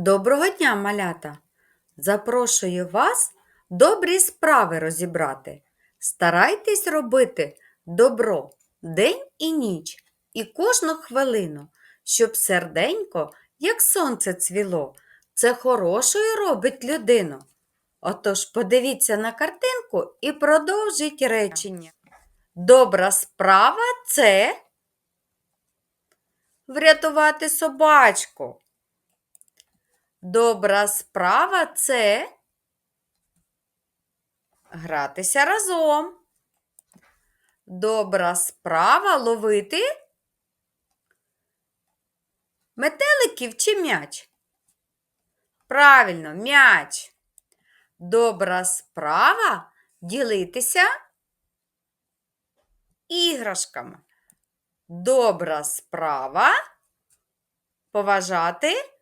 Доброго дня, малята! Запрошую вас добрі справи розібрати. Старайтесь робити добро день і ніч, і кожну хвилину, щоб серденько, як сонце цвіло, це хорошою робить людину. Отож подивіться на картинку і продовжіть речення. Добра справа це врятувати собачку. Добра справа це гратися разом. Добра справа ловити метеликів чи м'яч. Правильно, м'яч. Добра справа ділитися іграшками. Добра справа поважати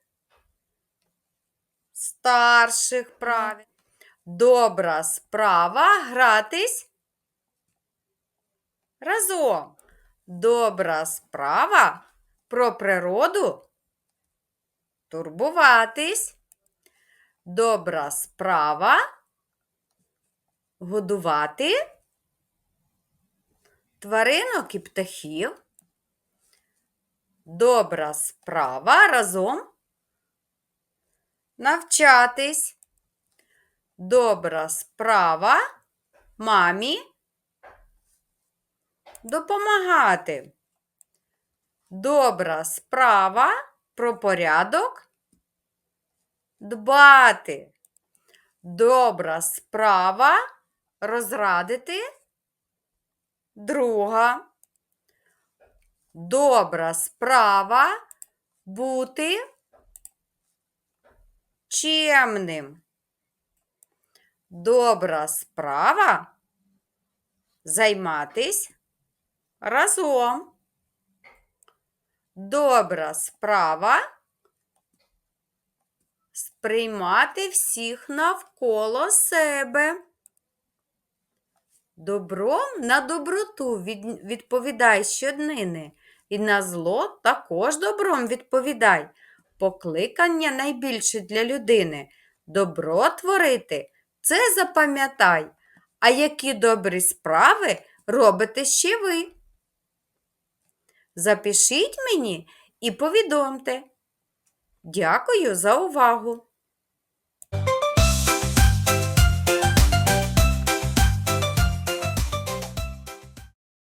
старших правил. Добра справа гратись разом. Добра справа про природу турбуватись. Добра справа годувати тваринок і птахів. Добра справа разом навчатись. Добра справа мамі допомагати. Добра справа про порядок дбати. Добра справа розрадити друга. Добра справа бути чемним. Добра справа займатись разом. Добра справа сприймати всіх навколо себе. Добром на доброту від- відповідай щоднини, і на зло також добром відповідай. Покликання найбільше для людини. Добро творити це запам'ятай. А які добрі справи робите ще ви? Запишіть мені і повідомте. Дякую за увагу!